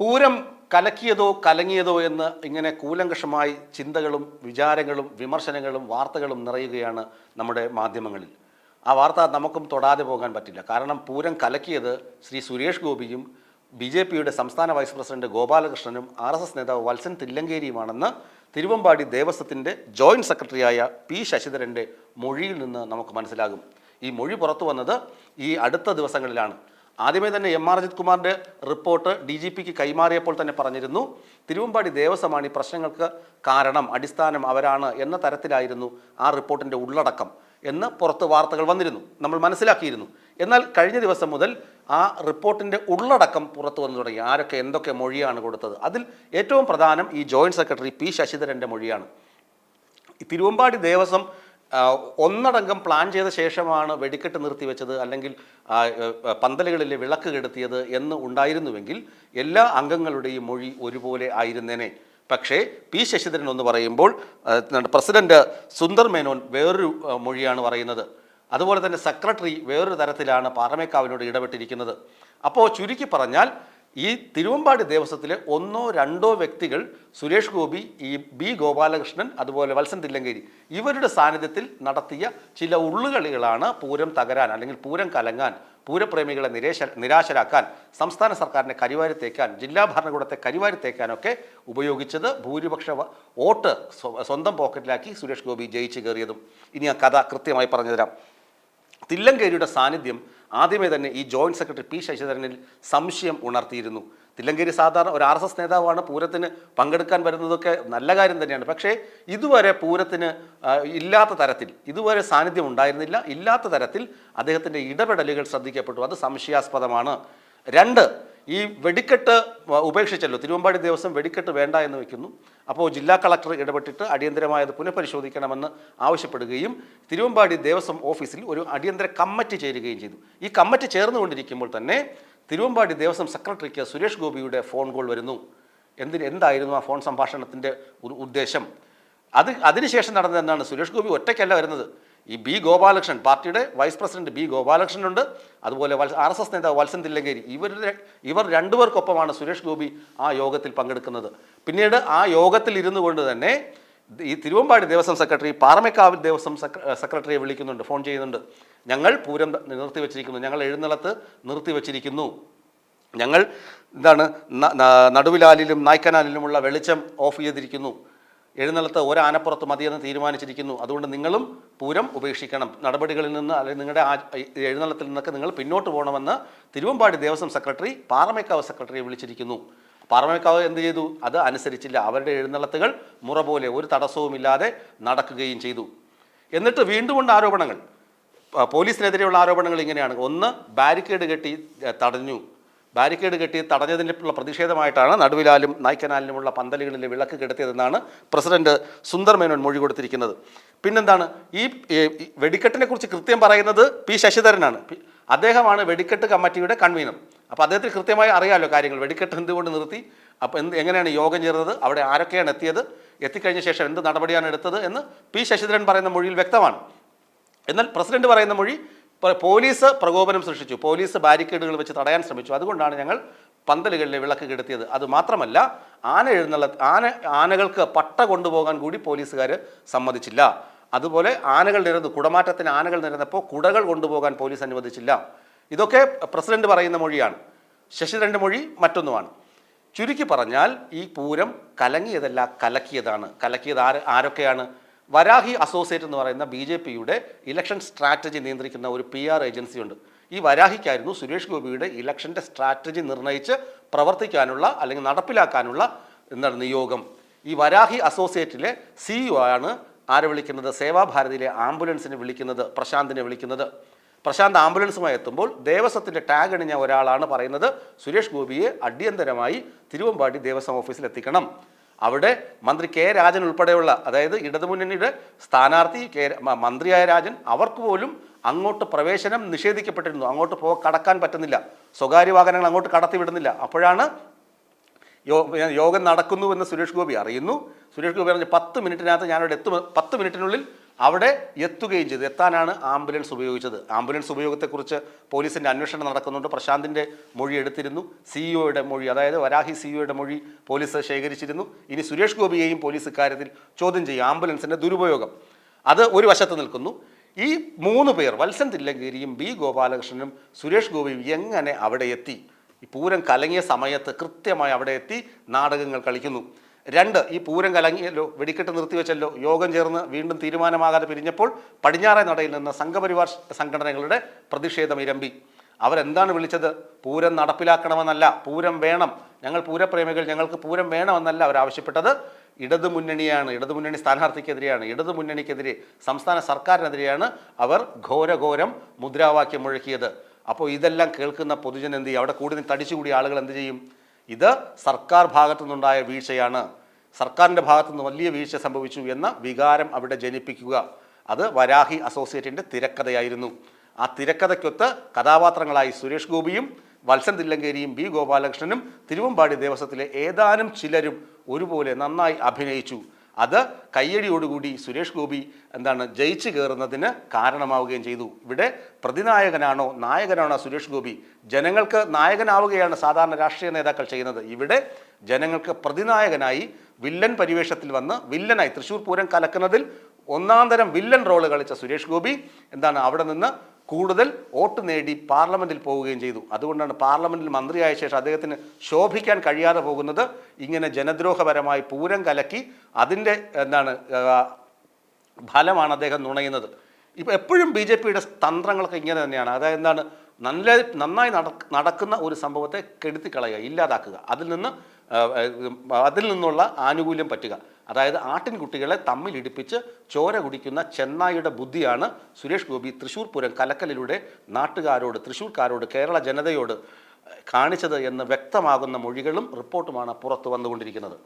പൂരം കലക്കിയതോ കലങ്ങിയതോ എന്ന് ഇങ്ങനെ കൂലങ്കഷമായി ചിന്തകളും വിചാരങ്ങളും വിമർശനങ്ങളും വാർത്തകളും നിറയുകയാണ് നമ്മുടെ മാധ്യമങ്ങളിൽ. ആ വാർത്ത നമുക്കും തൊടാതെ പോകാൻ പറ്റില്ല. കാരണം പൂരം കലക്കിയത് ശ്രീ സുരേഷ് ഗോപിയും ബി ജെ പിയുടെ സംസ്ഥാന വൈസ് പ്രസിഡന്റ് ഗോപാലകൃഷ്ണനും ആർ എസ് എസ് നേതാവ് വത്സൻ തില്ലങ്കേരിയുമാണെന്ന് തിരുവമ്പാടി ദേവസ്വത്തിന്റെ ജോയിന്റ് സെക്രട്ടറിയായ പി ശശിധരന്റെ മൊഴിയിൽ നിന്ന് നമുക്ക് മനസ്സിലാകും. ഈ മൊഴി പുറത്തു വന്നത് ഈ അടുത്ത ദിവസങ്ങളിലാണ്. ആദ്യമേ തന്നെ എം ആർ അജിത് കുമാറിന്റെ റിപ്പോർട്ട് ഡി ജി പിക്ക് കൈമാറിയപ്പോൾ തന്നെ പറഞ്ഞിരുന്നു. തിരുവമ്പാടി ദേവസ്വമാണ് ഈ പ്രശ്നങ്ങൾക്ക് കാരണം അടിസ്ഥാനം അവരാണ് എന്ന തരത്തിലായിരുന്നു ആ റിപ്പോർട്ടിന്റെ ഉള്ളടക്കം എന്ന് പുറത്ത് വാർത്തകൾ വന്നിരുന്നു. നമ്മൾ മനസ്സിലാക്കിയിരുന്നു. എന്നാൽ കഴിഞ്ഞ ദിവസം മുതൽ ആ റിപ്പോർട്ടിന്റെ ഉള്ളടക്കം പുറത്തു വന്നു തുടങ്ങി. ആരൊക്കെ എന്തൊക്കെ മൊഴിയാണ് കൊടുത്തത്. അതിൽ ഏറ്റവും പ്രധാനം ഈ ജോയിന്റ് സെക്രട്ടറി പി ശശിധരന്റെ മൊഴിയാണ്. തിരുവമ്പാടി ദേവസ്വം ഒന്നടങ്കം പ്ലാൻ ചെയ്ത ശേഷമാണ് വെടിക്കെട്ട് നിർത്തിവെച്ചത് അല്ലെങ്കിൽ പന്തലുകളിലെ വിളക്ക് കെടുത്തിയത് എന്ന് ഉണ്ടായിരുന്നുവെങ്കിൽ എല്ലാ അംഗങ്ങളുടെയും മൊഴി ഒരുപോലെ ആയിരുന്നേനെ. പക്ഷേ പി ശശിധരൻ എന്ന് പറയുമ്പോൾ പ്രസിഡന്റ് സുന്ദർ മേനോൻ വേറൊരു മൊഴിയാണ് പറയുന്നത്. അതുപോലെ തന്നെ സെക്രട്ടറി വേറൊരു തരത്തിലാണ് പാറമേക്കാവിനോട് ഇടപെട്ടിരിക്കുന്നത്. അപ്പോൾ ചുരുക്കി പറഞ്ഞാൽ ഈ തിരുവമ്പാടി ദേവസ്വത്തിലെ ഒന്നോ രണ്ടോ വ്യക്തികൾ സുരേഷ് ഗോപി ഈ ബി ഗോപാലകൃഷ്ണൻ അതുപോലെ വത്സൻ തില്ലങ്കേരി ഇവരുടെ സാന്നിധ്യത്തിൽ നടത്തിയ ചില ഉള്ളുകളികളാണ് പൂരം തകരാൻ അല്ലെങ്കിൽ പൂരം കലങ്ങാൻ പൂരപ്രേമികളെ നിരേശ നിരാശരാക്കാൻ സംസ്ഥാന സർക്കാരിനെ കരിവാരി തേക്കാൻ ജില്ലാ ഭരണകൂടത്തെ കരിവാരി തേക്കാനൊക്കെ ഉപയോഗിച്ചത് ഭൂരിപക്ഷ വോട്ട് സ്വന്തം പോക്കറ്റിലാക്കി സുരേഷ് ഗോപി ജയിച്ചു കയറിയതും. ഇനി ആ കഥ കൃത്യമായി പറഞ്ഞുതരാം തില്ലങ്കേരിയുടെ സാന്നിധ്യം ആദ്യമേ തന്നെ ഈ ജോയിന്റ് സെക്രട്ടറി പി ശശിധരനിൽ സംശയം ഉണർത്തിയിരുന്നു. തില്ലങ്കേരി സാധാരണ ഒരു ആർ എസ് എസ് നേതാവാണ് പൂരത്തിന് പങ്കെടുക്കാൻ വരുന്നതൊക്കെ നല്ല കാര്യം തന്നെയാണ്. പക്ഷേ ഇതുവരെ പൂരത്തിന് ഇല്ലാത്ത തരത്തിൽ ഇതുവരെ സാന്നിധ്യം ഉണ്ടായിരുന്നില്ല. ഇല്ലാത്ത തരത്തിൽ അദ്ദേഹത്തിന്റെ ഇടപെടലുകൾ ശ്രദ്ധിക്കപ്പെട്ടു. അത് സംശയാസ്പദമാണ്. രണ്ട് ഈ വെടിക്കെട്ട് ഉപേക്ഷിച്ചല്ലോ. തിരുവമ്പാടി ദേവസ്വം വെടിക്കെട്ട് വേണ്ട എന്ന് വെക്കുന്നു. അപ്പോൾ ജില്ലാ കളക്ടർ ഇടപെട്ടിട്ട് അടിയന്തരമായത് പുനഃപരിശോധിക്കണമെന്ന് ആവശ്യപ്പെടുകയും തിരുവമ്പാടി ദേവസ്വം ഓഫീസിൽ ഒരു അടിയന്തര കമ്മിറ്റി ചേരുകയും ചെയ്തു. ഈ കമ്മിറ്റി ചേർന്നുകൊണ്ടിരിക്കുമ്പോൾ തന്നെ തിരുവമ്പാടി ദേവസ്വം സെക്രട്ടറിക്ക് സുരേഷ് ഗോപിയുടെ ഫോൺ കോൾ വരുന്നു. എന്തിന് എന്തായിരുന്നു ആ ഫോൺ സംഭാഷണത്തിന്റെ ഒരു ഉദ്ദേശം? അത് അതിനുശേഷം നടന്നത് എന്താണ് സുരേഷ് ഗോപി ഒറ്റയ്ക്കല്ല വരുന്നത്. ഈ ബി ഗോപാലകൃഷ്ണൻ പാർട്ടിയുടെ വൈസ് പ്രസിഡന്റ് ബി ഗോപാലകൃഷ്ണനുണ്ട്. അതുപോലെ ആർ എസ് എസ് നേതാവ് വത്സൻ തില്ലങ്കേരി. ഇവരുടെ ഇവർ രണ്ടുപേർക്കൊപ്പമാണ് സുരേഷ് ഗോപി ആ യോഗത്തിൽ പങ്കെടുക്കുന്നത്. പിന്നീട് ആ യോഗത്തിൽ ഇരുന്നു കൊണ്ട് തന്നെ ഈ തിരുവമ്പാടി ദേവസ്വം സെക്രട്ടറി പാറമേക്കാവിൽ ദേവസ്വം സെക്ര- സെക്രട്ടറിയെ വിളിക്കുന്നുണ്ട് ഫോൺ ചെയ്യുന്നുണ്ട്. ഞങ്ങൾ പൂരം നിർത്തിവെച്ചിരിക്കുന്നു. ഞങ്ങൾ എഴുന്നള്ളത്ത് നിർത്തിവെച്ചിരിക്കുന്നു. ഞങ്ങൾ എന്താണ് നടുവിലാലിലും നായ്ക്കനാലിലുമുള്ള വെളിച്ചം ഓഫ് ചെയ്തിരിക്കുന്നു. എഴുന്നള്ളത്ത് ഒരാനപ്പുറത്ത് മതിയെന്ന് തീരുമാനിച്ചിരിക്കുന്നു. അതുകൊണ്ട് നിങ്ങളും പൂരം ഉപേക്ഷിക്കണം. നടപടികളിൽ നിന്ന് അല്ലെങ്കിൽ നിങ്ങളുടെ ആ എഴുന്നള്ളത്തിൽ നിന്നൊക്കെ നിങ്ങൾ പിന്നോട്ട് പോകണമെന്ന് തിരുവമ്പാടി ദേവസ്വം സെക്രട്ടറി പാറമേക്കാവ് സെക്രട്ടറിയെ വിളിച്ചിരിക്കുന്നു. പാറമേക്കാവ് എന്ത് ചെയ്തു? അത് അനുസരിച്ചില്ല. അവരുടെ എഴുന്നള്ളത്തുകൾ മുറ പോലെ ഒരു തടസ്സവുമില്ലാതെ നടക്കുകയും ചെയ്തു. എന്നിട്ട് വീണ്ടും ഉണ്ട് ആരോപണങ്ങൾ. പോലീസിനെതിരെയുള്ള ആരോപണങ്ങൾ ഇങ്ങനെയാണ്. ഒന്ന് ബാരിക്കേഡ് കെട്ടി തടഞ്ഞു. ബാരിക്കേഡ് കെട്ടി തടഞ്ഞതിനുള്ള പ്രതിഷേധമായിട്ടാണ് നടുവിലാലും നായ്ക്കനാലിലുമുള്ള പന്തലുകളിലെ വിളക്ക് കെടുത്തിയതെന്നാണ് പ്രസിഡന്റ് സുന്ദർ മേനോൻ മൊഴി കൊടുത്തിരിക്കുന്നത്. പിന്നെന്താണ് ഈ വെടിക്കെട്ടിനെ കുറിച്ച് കൃത്യം പറയുന്നത് പി ശശിധരനാണ്. അദ്ദേഹമാണ് വെടിക്കെട്ട് കമ്മിറ്റിയുടെ കൺവീനർ. അപ്പോൾ അദ്ദേഹത്തിന് കൃത്യമായി അറിയാമല്ലോ കാര്യങ്ങൾ. വെടിക്കെട്ട് എന്തുകൊണ്ട് നിർത്തി? അപ്പോൾ എന്ത് എങ്ങനെയാണ് യോഗം ചേർന്നത്? അവിടെ ആരൊക്കെയാണ് എത്തിയത്? എത്തിക്കഴിഞ്ഞ ശേഷം എന്ത് നടപടിയാണ് എടുത്തത് എന്ന് പി ശശിധരൻ പറയുന്ന മൊഴിയിൽ വ്യക്തമാണ്. എന്നാൽ പ്രസിഡന്റ് പറയുന്ന മൊഴി പോലീസ് പ്രകോപനം സൃഷ്ടിച്ചു. പോലീസ് ബാരിക്കേഡുകൾ വെച്ച് തടയാൻ ശ്രമിച്ചു. അതുകൊണ്ടാണ് ഞങ്ങൾ പന്തലുകളിലെ വിളക്ക് കെടുത്തിയത്. അത് മാത്രമല്ല ആന എഴുന്നള്ള ആന ആനകൾക്ക് പട്ട കൊണ്ടുപോകാൻ കൂടി പോലീസുകാർ സമ്മതിച്ചില്ല. അതുപോലെ ആനകൾ നിരന്നു കുടമാറ്റത്തിന് ആനകൾ നിരന്നപ്പോൾ കുടകൾ കൊണ്ടുപോകാൻ പോലീസ് അനുവദിച്ചില്ല. ഇതൊക്കെ പ്രസിഡന്റ് പറയുന്ന മൊഴിയാണ്. ശശിധരന്റെ മൊഴി മറ്റൊന്നുമാണ്. ചുരുക്കി പറഞ്ഞാൽ ഈ പൂരം കലങ്ങിയതല്ല കലക്കിയതാണ്. കലക്കിയത് ആര് ആരൊക്കെയാണ്? വരാഹി അസോസിയേറ്റ് എന്ന് പറയുന്ന ബി ജെ പിയുടെ ഇലക്ഷൻ സ്ട്രാറ്റജി നിയന്ത്രിക്കുന്ന ഒരു പി ആർ ഏജൻസി ഉണ്ട് ഈ വരാഹിക്കായിരുന്നു സുരേഷ് ഗോപിയുടെ ഇലക്ഷന്റെ സ്ട്രാറ്റജി നിർണയിച്ച് പ്രവർത്തിക്കാനുള്ള അല്ലെങ്കിൽ നടപ്പിലാക്കാനുള്ള എന്താണ് നിയോഗം. ഈ വരാഹി അസോസിയേറ്റിലെ സിഇഒ ആണ് ആരെ വിളിക്കുന്നത്? സേവാഭാരതിയിലെ ആംബുലൻസിനെ വിളിക്കുന്നത് പ്രശാന്തിനെ വിളിക്കുന്നത്. പ്രശാന്ത് ആംബുലൻസുമായി എത്തുമ്പോൾ ദേവസ്വത്തിന്റെ ടാഗ് അണിഞ്ഞ ഒരാളാണ് പറയുന്നത്. സുരേഷ് ഗോപിയെ അടിയന്തരമായി തിരുവമ്പാടി ദേവസ്വം ഓഫീസിൽ എത്തിക്കണം. അവിടെ മന്ത്രി കെ രാജൻ ഉൾപ്പെടെയുള്ള അതായത് ഇടതുമുന്നണിയുടെ സ്ഥാനാർത്ഥി കെ മന്ത്രിയായ രാജൻ അവർക്ക് പോലും അങ്ങോട്ട് പ്രവേശനം നിഷേധിക്കപ്പെട്ടിരുന്നു. അങ്ങോട്ട് പോ കടക്കാൻ പറ്റുന്നില്ല. സ്വകാര്യ വാഹനങ്ങൾ അങ്ങോട്ട് കടത്തിവിടുന്നില്ല. അപ്പോഴാണ് യോ യോഗം നടക്കുന്നുവെന്ന് സുരേഷ് ഗോപി അറിയുന്നു. സുരേഷ് ഗോപി പറഞ്ഞ് പത്ത് മിനിറ്റിനകത്ത് ഞാനവിടെ എത്തും പത്ത് മിനിറ്റിനുള്ളിൽ അവിടെ എത്തുകയും ചെയ്തു. എത്താനാണ് ആംബുലൻസ് ഉപയോഗിച്ചത്. ആംബുലൻസ് ഉപയോഗത്തെക്കുറിച്ച് പോലീസിന്റെ അന്വേഷണം നടക്കുന്നുണ്ട്. പ്രശാന്തിന്റെ മൊഴി എടുത്തിരുന്നു. സിഇഒയുടെ മൊഴി അതായത് വരാഹി സിഇഒയുടെ മൊഴി പോലീസ് ശേഖരിച്ചിരുന്നു. ഇനി സുരേഷ് ഗോപിയെയും പോലീസ് ഇക്കാര്യത്തിൽ ചോദ്യം ചെയ്യും. ആംബുലൻസിന്റെ ദുരുപയോഗം. അത് ഒരു വശത്ത് നിൽക്കുന്നു. ഈ മൂന്ന് പേർ വത്സൻ തില്ലങ്കേരിയും ബി ഗോപാലകൃഷ്ണനും സുരേഷ് ഗോപിയും എങ്ങനെ അവിടെ എത്തി? ഈ പൂരം കലങ്ങിയ സമയത്ത് കൃത്യമായി അവിടെ എത്തി നാടകങ്ങൾ കളിക്കുന്നു. രണ്ട് ഈ പൂരം കലങ്ങിയല്ലോ വെടിക്കെട്ട് നിർത്തിവെച്ചല്ലോ യോഗം ചേർന്ന് വീണ്ടും തീരുമാനമാകാതെ പിരിഞ്ഞപ്പോൾ പടിഞ്ഞാറേ നടയിൽ നിന്ന് സംഘപരിവാർ സംഘടനകളുടെ പ്രതിഷേധം ഇരമ്പി. അവരെന്താണ് വിളിച്ചത്? പൂരം നടപ്പിലാക്കണമെന്നല്ല പൂരം വേണം. ഞങ്ങൾ പൂരപ്രേമികൾ ഞങ്ങൾക്ക് പൂരം വേണമെന്നല്ല അവർ ആവശ്യപ്പെട്ടത്. ഇടതു മുന്നണിയാണ് ഇടതു മുന്നണി സ്ഥാനാർത്ഥിക്കെതിരെയാണ് ഇടതു മുന്നണിക്കെതിരെ സംസ്ഥാന സർക്കാരിനെതിരെയാണ് അവർ ഘോരഘോരം മുദ്രാവാക്യം മുഴക്കിയത്. അപ്പോൾ ഇതെല്ലാം കേൾക്കുന്ന പൊതുജനം എന്ത് ചെയ്യും അവിടെ കൂടുതൽ തടിച്ചുകൂടിയ ആളുകൾ എന്ത് ചെയ്യും? ഇത് സർക്കാർ ഭാഗത്തു നിന്നുണ്ടായ വീഴ്ചയാണ്. സർക്കാരിന്റെ ഭാഗത്തു നിന്ന് വലിയ വീഴ്ച സംഭവിച്ചു എന്ന വികാരം അവിടെ ജനിപ്പിക്കുക. അത് വരാഹി അസോസിയേറ്റിന്റെ തിരക്കഥയായിരുന്നു. ആ തിരക്കഥയ്ക്കൊത്ത് കഥാപാത്രങ്ങളായി സുരേഷ് ഗോപിയും വത്സൻ തില്ലങ്കേരിയും ബി ഗോപാലകൃഷ്ണനും തിരുവമ്പാടി ദേവസ്വത്തിലെ ഏതാനും ചിലരും ഒരുപോലെ നന്നായി അഭിനയിച്ചു. അത് കയ്യടിയോടുകൂടി സുരേഷ് ഗോപി എന്താണ് ജയിച്ചു കയറുന്നതിന് കാരണമാവുകയും ചെയ്തു. ഇവിടെ പ്രതിനായകനാണോ നായകനാണോ സുരേഷ് ഗോപി? ജനങ്ങൾക്ക് നായകനാവുകയാണ് സാധാരണ രാഷ്ട്രീയ നേതാക്കൾ ചെയ്യുന്നത്. ഇവിടെ ജനങ്ങൾക്ക് പ്രതിനായകനായി വില്ലൻ പരിവേഷത്തിൽ വന്ന് വില്ലനായി തൃശ്ശൂർ പൂരം കലക്കുന്നതിൽ ഒന്നാം തരം വില്ലൻ റോൾ കളിച്ച സുരേഷ് ഗോപി എന്താണ് അവിടെ നിന്ന് കൂടുതൽ വോട്ട് നേടി പാർലമെന്റിൽ പോവുകയും ചെയ്തു. അതുകൊണ്ടാണ് പാർലമെന്റിൽ മന്ത്രിയായ ശേഷം അദ്ദേഹത്തിന് ശോഭിക്കാൻ കഴിയാതെ പോകുന്നത് ഇങ്ങനെ ജനദ്രോഹപരമായി പൂരം കലക്കി അതിന്റെ എന്താണ് ഫലമാണ് അദ്ദേഹം നുണയുന്നത്. ഇപ്പോൾ എപ്പോഴും ബി ജെ പിയുടെ തന്ത്രങ്ങളൊക്കെ ഇങ്ങനെ തന്നെയാണ്. അതായത് എന്താണ് നല്ല നന്നായി നടക്ക് നടക്കുന്ന ഒരു സംഭവത്തെ കെടുത്തിക്കളയുക ഇല്ലാതാക്കുക. അതിൽ നിന്ന് അതിൽ നിന്നുള്ള ആനുകൂല്യം പറ്റുക. അതായത് ആട്ടിൻകുട്ടികളെ തമ്മിലിടിപ്പിച്ച് ചോര കുടിക്കുന്ന ചെന്നായിയുടെ ബുദ്ധിയാണ് സുരേഷ് ഗോപി തൃശ്ശൂർ പൂരം കലക്കലിലൂടെ നാട്ടുകാരോട് തൃശ്ശൂർക്കാരോട് കേരള ജനതയോട് കാണിച്ചത് എന്ന് വ്യക്തമാകുന്ന മൊഴികളും റിപ്പോർട്ടുമാണ് പുറത്തു വന്നുകൊണ്ടിരിക്കുന്നത്.